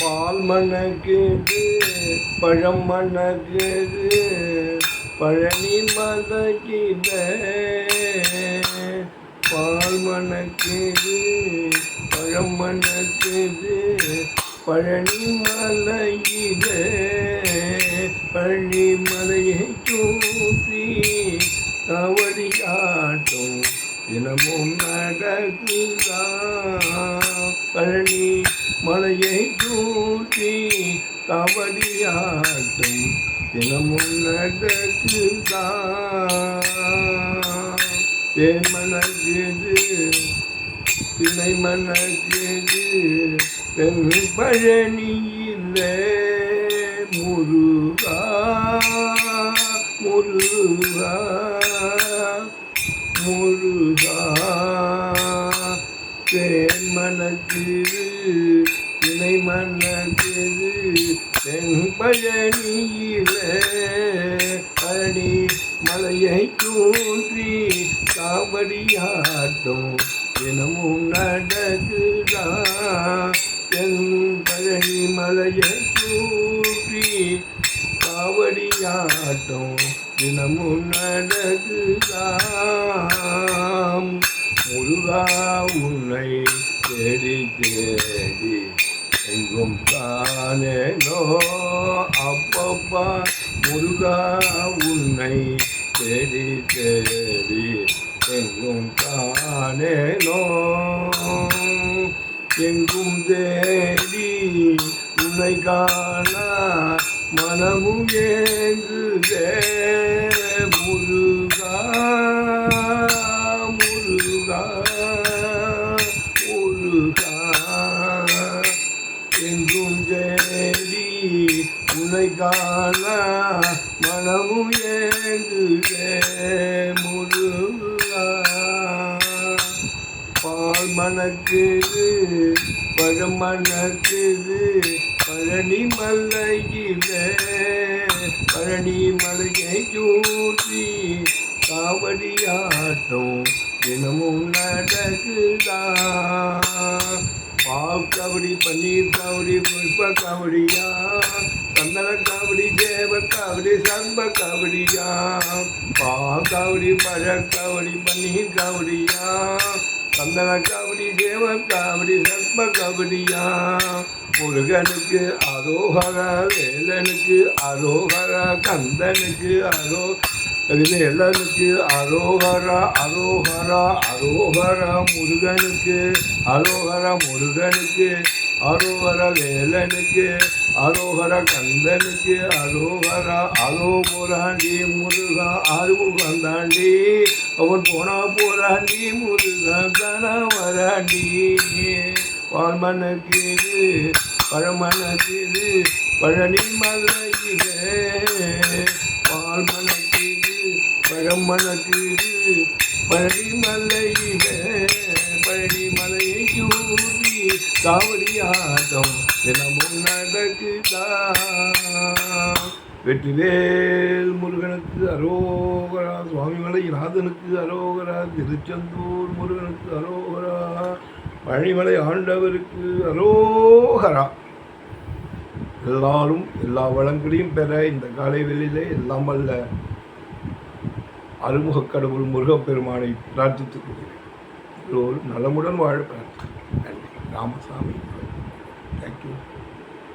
பால் மணக்குது பழம் மணக்குது பழனி மதகித பால் மணக்குது பழம் மணக்குது பழனி மலையில. பழனி மலையை தூற்றி கவடியாட்டும் தினமும் நடக்குதா? பழனி மழையை தூற்றி கபடியாட்டும் தினமும் நடக்குதா? தேன் மணக்குது திணை மணக்குது தென் முருகா முருகா முருகா தேன் மணக்குது இணை மணக்குது தென் அடி மலையை தூன்றி காவடியாட்டும். தினமும் நடக்குதா? என் பழனி மலையை தூற்றி காவடியாட்டும். தினமும் நடக்குதாம்? முருகா உன்னை தேடி தேடி எங்கும் காணேனோ அப்பப்பா முருகா உன்னை தேடி தேடி எங்கும் காணேனோ எங்கும் தேடி உன்னை காண மனமும் ஏங்குதே. எங்கும் தேடி உனை காண மனமும் ஏங்குதே முருகா. பால் மணக்குது பழம் மணக்குது பழனி மலையில பழனி மலையை சூற்றி காவடியாட்டம் தினமும் நடக்குதா? பால் காவடி பன்னீர் காவடி புஷ்ப காவடியா சந்தன காவடி தேவ காவடி சர்ப காவடியா பால் காவடி பழ காவடி பன்னீர் காவடியா சந்தன காவடி தேவ காவடி சர்ப காவடியா முருகனுக்கு அரோகரா வேலனுக்கு அரோகரா கந்தனுக்கு அரோ வேலனுக்கு அரோகரா அரோகரா அரோகரா முருகனுக்கு அரோகரா முருகனுக்கு அரோகர வேலனுக்கு அரோகர கந்தனுக்கு அரோகரா அரோபுராண்டி முருகா ஆறுமுகம் தாண்டி அவன் போனா போராண்டி முருகன் தானா வராண்டி. பால்மணக்குது பழமணக்குது பழனி மதுரையிலே பால் பழம் மணக்குது பழனி மலையிலே சூடி காவடியாட்டம் தினமும் நடக்குதா வெற்றிவேல் முருகனுக்கு அரோகரா சுவாமிமலை நாதனுக்கு அரோகரா திருச்செந்தூர் முருகனுக்கு அரோகரா பழனிமலை ஆண்டவருக்கு அரோகரா. எல்லாரும் எல்லா வளங்களையும் பெற இந்த காலை வெளியிலே எல்லாம் அல்ல. அருமுகக் கடவுள் முருகப்பெருமானை பிரார்த்தித்துக் கொள்கிறேன். எல்லோரும் நலமுடன் வாழ பிரார்த்திக்கிறேன். நன்றி. ராமசாமி. தேங்க்யூ